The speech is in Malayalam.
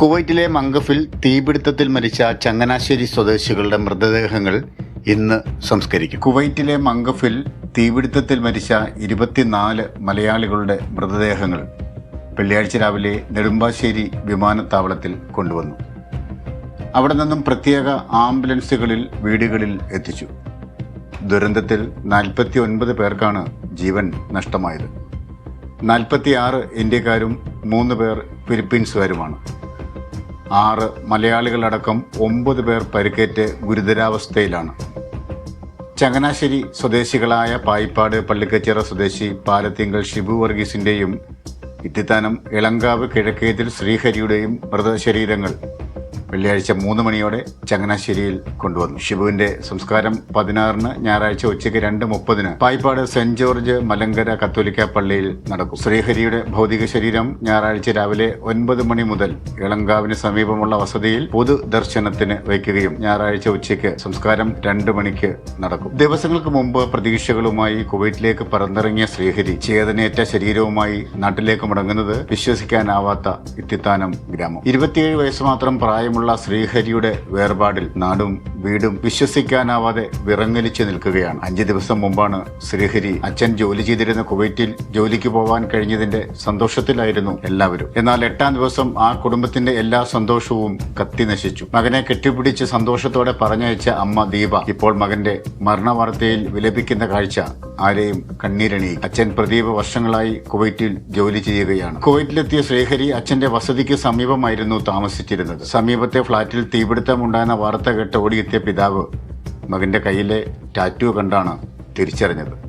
കുവൈറ്റിലെ മംഗഫിൽ തീപിടുത്തത്തിൽ മരിച്ച ചങ്ങനാശ്ശേരി സ്വദേശികളുടെ മൃതദേഹങ്ങൾ ഇന്ന് സംസ്കരിക്കും. കുവൈറ്റിലെ മംഗഫിൽ തീപിടുത്തത്തിൽ മരിച്ച ഇരുപത്തിനാല് മലയാളികളുടെ മൃതദേഹങ്ങൾ വെള്ളിയാഴ്ച രാവിലെ നെടുമ്പാശ്ശേരി വിമാനത്താവളത്തിൽ കൊണ്ടുവന്നു. അവിടെ നിന്നും പ്രത്യേക ആംബുലൻസുകളിൽ വീടുകളിൽ എത്തിച്ചു. ദുരന്തത്തിൽ നാൽപ്പത്തി ഒൻപത് പേർക്കാണ് ജീവൻ നഷ്ടമായത്. നാൽപ്പത്തിയാറ് ഇന്ത്യക്കാരും മൂന്ന് പേർ ഫിലിപ്പീൻസുകാരുമാണ്. ആറ് മലയാളികളടക്കം ഒമ്പത് പേർ പരിക്കേറ്റ് ഗുരുതരാവസ്ഥയിലാണ്. ചങ്ങനാശ്ശേരി സ്വദേശികളായ പായിപ്പാട് പള്ളിക്കച്ചിറ സ്വദേശി പാലത്തിങ്കൽ ഷിബു വർഗീസിന്റെയും ഇത്തിത്താനം ഇളങ്കാവ് കിഴക്കേതിൽ ശ്രീഹരിയുടെയും മൃതശരീരങ്ങൾ വെള്ളിയാഴ്ച മൂന്ന് മണിയോടെ ചങ്ങനാശ്ശേരിയിൽ കൊണ്ടുവന്നു. ഷിബുവിന്റെ സംസ്കാരം പതിനാറിന് ഞായറാഴ്ച ഉച്ചയ്ക്ക് രണ്ട് മുപ്പതിന് പായിപ്പാട് സെന്റ് ജോർജ് മലങ്കര കത്തോലിക്ക പള്ളിയിൽ നടക്കും. ശ്രീഹരിയുടെ ഭൗതിക ശരീരം ഞായറാഴ്ച രാവിലെ ഒൻപത് മണി മുതൽ ഇളങ്കാവിന് സമീപമുള്ള വസതിയിൽ പൊതുദർശനത്തിന് വയ്ക്കുകയും ഞായറാഴ്ച ഉച്ചയ്ക്ക് സംസ്കാരം രണ്ട് മണിക്ക് നടക്കും. ദിവസങ്ങൾക്ക് മുമ്പ് പ്രതീക്ഷകളുമായി കുവൈറ്റിലേക്ക് പറന്നിറങ്ങിയ ശ്രീഹരി ചേതനേറ്റ ശരീരവുമായി നാട്ടിലേക്ക് മടങ്ങുന്നത് വിശ്വസിക്കാനാവാത്ത ഇത്തിത്താനം ഗ്രാമം. ഇരുപത്തിയേഴ് വയസ്സ് മാത്രം പ്രായമുള്ള ശ്രീഹരിയുടെ വേർപാടിൽ നാടും വീടും വിശ്വസിക്കാനാവാതെ വിറങ്ങലിച്ചു നിൽക്കുകയാണ്. അഞ്ച് ദിവസം മുമ്പാണ് ശ്രീഹരി അച്ഛൻ ജോലി ചെയ്തിരുന്ന കുവൈറ്റിൽ ജോലിക്ക് പോവാൻ കഴിഞ്ഞതിന്റെ സന്തോഷത്തിലായിരുന്നു എല്ലാവരും. എന്നാൽ എട്ടാം ദിവസം ആ കുടുംബത്തിന്റെ എല്ലാ സന്തോഷവും കത്തി നശിച്ചു. മകനെ കെട്ടിപ്പിടിച്ച് സന്തോഷത്തോടെ പറഞ്ഞയച്ച അമ്മ ദീപ ഇപ്പോൾ മകന്റെ മരണവാർത്തയിൽ വിലപിക്കുന്ന കാഴ്ച ആരെയും കണ്ണീരണി അച്ഛൻ പ്രദീപ് വർഷങ്ങളായി കുവൈറ്റിൽ ജോലി ചെയ്യുകയാണ്. കുവൈറ്റിലെത്തിയ ശ്രീഹരി അച്ഛന്റെ വസതിക്ക് സമീപമായിരുന്നു താമസിച്ചിരുന്നത്. സമീപത്തെ ഫ്ളാറ്റിൽ തീപിടുത്തമുണ്ടായെന്ന വാർത്ത കേട്ട് ഓടിയെത്തിയ പിതാവ് മകന്റെ കയ്യിലെ ടാറ്റു കണ്ടാണ് തിരിച്ചറിഞ്ഞത്.